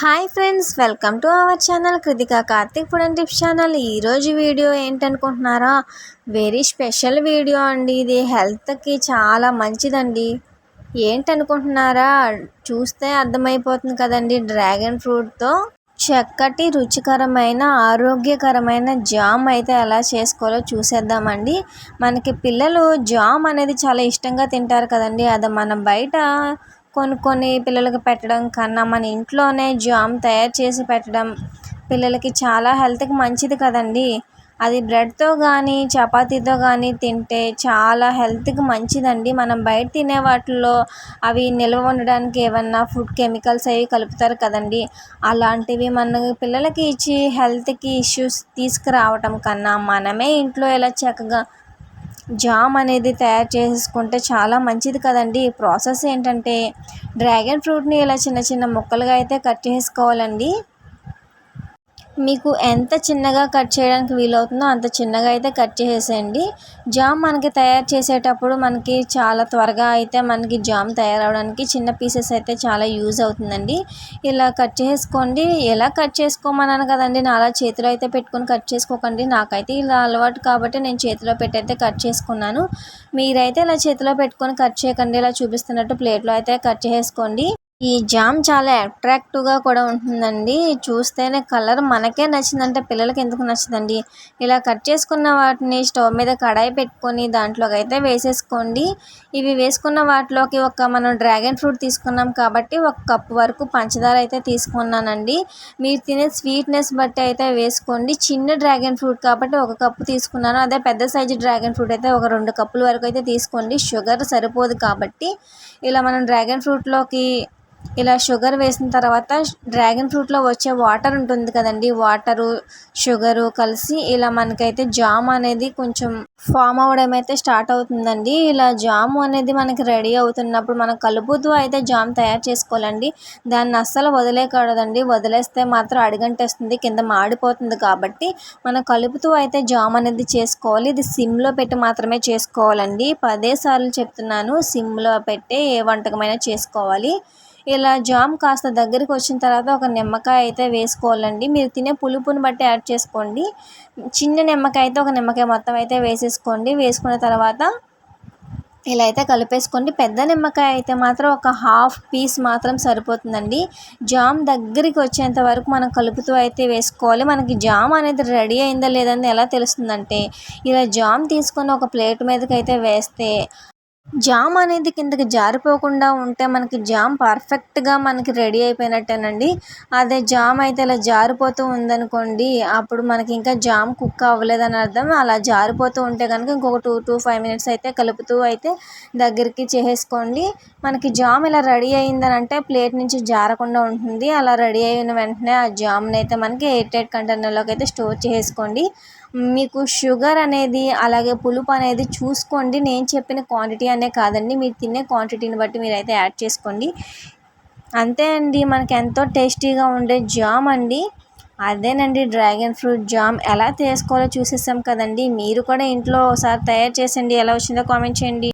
Hi friends welcome to our channel Krithika Karthik food and tips channel ఈరోజు video ఏంటనుకుంటున్నారా? Very special video అండి ఇది. హెల్త్కి చాలా మంచిదండి. ఏంటనుకుంటున్నారా? చూస్తే అర్థమైపోతుంది కదండి. డ్రాగన్ ఫ్రూట్తో చక్కటి రుచికరమైన ఆరోగ్యకరమైన జామ్ అయితే ఎలా చేసుకోవాలో చూసేద్దామండి. మనకి పిల్లలు జామ్ అనేది చాలా ఇష్టంగా తింటారు కదండి. అది మన బయట కొనుక్కొని పిల్లలకి పెట్టడం కన్నా మన ఇంట్లోనే జామ్ తయారు చేసి పెట్టడం పిల్లలకి చాలా హెల్త్కి మంచిది కదండి. అది బ్రెడ్తో కానీ చపాతీతో కానీ తింటే చాలా హెల్త్కి మంచిదండి. మనం బయట తినే వాటిల్లో అవి నిల్వ ఉండడానికి ఏమన్నా ఫుడ్ కెమికల్స్ అవి కలుపుతారు కదండి. అలాంటివి మన పిల్లలకి ఇచ్చి హెల్త్కి ఇష్యూస్ తీసుకురావటం కన్నా మనమే ఇంట్లో ఇలా చక్కగా జామ్ అనేది తయారు చేసుకుంటే చాలా మంచిది కదండి. ప్రాసెస్ ఏంటంటే డ్రాగన్ ఫ్రూట్ని ఇలా చిన్న చిన్న ముక్కలుగా అయితే కట్ చేసుకోవాలండి. మీకు ఎంత చిన్నగా కట్ చేయడానికి వీలవుతుందో అంత చిన్నగా అయితే కట్ చేసేయండి. జామ్ మనకి తయారు చేసేటప్పుడు మనకి చాలా త్వరగా అయితే మనకి జామ్ తయారవడానికి చిన్న పీసెస్ అయితే చాలా యూజ్ అవుతుందండి. ఇలా కట్ చేసుకోండి. ఎలా కట్ చేసుకోమన్నాను కదండి. నా అలా చేతిలో అయితే పెట్టుకొని కట్ చేసుకోకండి. నాకైతే ఇలా అలవాటు కాబట్టి నేను చేతిలో పెట్టి అయితే కట్ చేసుకున్నాను. మీరైతే ఇలా చేతిలో పెట్టుకొని కట్ చేయకండి. ఇలా చూపిస్తున్నట్టు ప్లేట్లో అయితే కట్ చేసుకోండి. ఈ జామ్ చాలా అట్రాక్టివ్గా కూడా ఉంటుందండి. చూస్తేనే కలర్ మనకే నచ్చిందంటే పిల్లలకి ఎందుకు నచ్చదండి? ఇలా కట్ చేసుకున్న వాటిని స్టవ్ మీద కడాయి పెట్టుకొని దాంట్లోకి అయితే వేసేసుకోండి. ఇవి వేసుకున్న వాటిలోకి ఒక మనం డ్రాగన్ ఫ్రూట్ తీసుకున్నాం కాబట్టి ఒక కప్పు వరకు పంచదార అయితే తీసుకున్నానండి. మీరు తినే స్వీట్నెస్ బట్టి అయితే వేసుకోండి. చిన్న డ్రాగన్ ఫ్రూట్ కాబట్టి ఒక కప్పు తీసుకున్నాను. అదే పెద్ద సైజు డ్రాగన్ ఫ్రూట్ అయితే ఒక రెండు కప్పుల వరకు అయితే తీసుకోండి. షుగర్ సరిపోదు కాబట్టి. ఇలా మనం డ్రాగన్ ఫ్రూట్లోకి ఇలా షుగర్ వేసిన తర్వాత డ్రాగన్ ఫ్రూట్లో వచ్చే వాటర్ ఉంటుంది కదండి. వాటరు షుగరు కలిసి ఇలా మనకైతే జామ్ అనేది కొంచెం ఫామ్ అవ్వడం అయితే స్టార్ట్ అవుతుందండి. ఇలా జామ్ అనేది మనకి రెడీ అవుతున్నప్పుడు మనం కలుపుతూ అయితే జామ్ తయారు చేసుకోవాలండి. దాన్ని అస్సలు వదిలేకూడదండి వదిలేస్తే మాత్రం అడిగంటేస్తుంది కింద మాడిపోతుంది కాబట్టి మనం కలుపుతూ అయితే జామ్ అనేది చేసుకోవాలి. ఇది సిమ్లో పెట్టి మాత్రమే చేసుకోవాలండి. పదే సార్లు చెప్తున్నాను సిమ్లో పెట్టే ఏ వంటకమైనా చేసుకోవాలి. ఇలా జామ్ కాస్త దగ్గరికి వచ్చిన తర్వాత ఒక నిమ్మకాయ అయితే వేసుకోవాలండి. మీరు తినే పులుపుని బట్టి యాడ్ చేసుకోండి. చిన్న నిమ్మకాయ అయితే ఒక నిమ్మకాయ మొత్తం అయితే వేసేసుకోండి. వేసుకున్న తర్వాత ఇలా అయితే కలిపేసుకోండి. పెద్ద నిమ్మకాయ అయితే మాత్రం ఒక హాఫ్ పీస్ మాత్రం సరిపోతుందండి. జామ్ దగ్గరికి వచ్చేంత వరకు మనం కలుపుతూ అయితే వేసుకోవాలి. మనకి జామ్ అనేది రెడీ అయిందా లేదని ఎలా తెలుస్తుందంటే ఇలా జామ్ తీసుకొని ఒక ప్లేట్ మీదకి అయితే వేస్తే జామ్ అనేది కిందకి జారిపోకుండా ఉంటే మనకి జామ్ పర్ఫెక్ట్గా మనకి రెడీ అయిపోయినట్టేనండి. అదే జామ్ అయితే ఇలా జారిపోతూ ఉందనుకోండి అప్పుడు మనకి ఇంకా జామ్ కుక్ అవ్వలేదని అర్థం. అలా జారిపోతూ ఉంటే కనుక ఇంకొక టూ టూ ఫైవ్ మినిట్స్ అయితే కలుపుతూ అయితే దగ్గరికి చేసేసుకోండి. మనకి జామ్ ఇలా రెడీ అయిందని అంటే ప్లేట్ నుంచి జారకుండా ఉంటుంది. అలా రెడీ అయిన వెంటనే ఆ జామ్ని అయితే మనకి ఎయిట్ ఎయిట్ కంటైనర్లోకి అయితే స్టోర్ చేసుకోండి మీకు షుగర్ అనేది అలాగే పులుపు అనేది చూసుకోండి. నేను చెప్పిన క్వాంటిటీ అనే కాదండి. మీరు తినే క్వాంటిటీని బట్టి మీరు అయితే యాడ్ చేసుకోండి. అంతే అండి. మనకి ఎంతో టేస్టీగా ఉండే జామ్ అండి. అదేనండి. డ్రాగన్ ఫ్రూట్ జామ్ ఎలా చేసుకోవాలో చూసేసాం కదండి. మీరు కూడా ఇంట్లో ఒకసారి తయారు చేసండి ఎలా వచ్చిందో కామెంట్ చేయండి.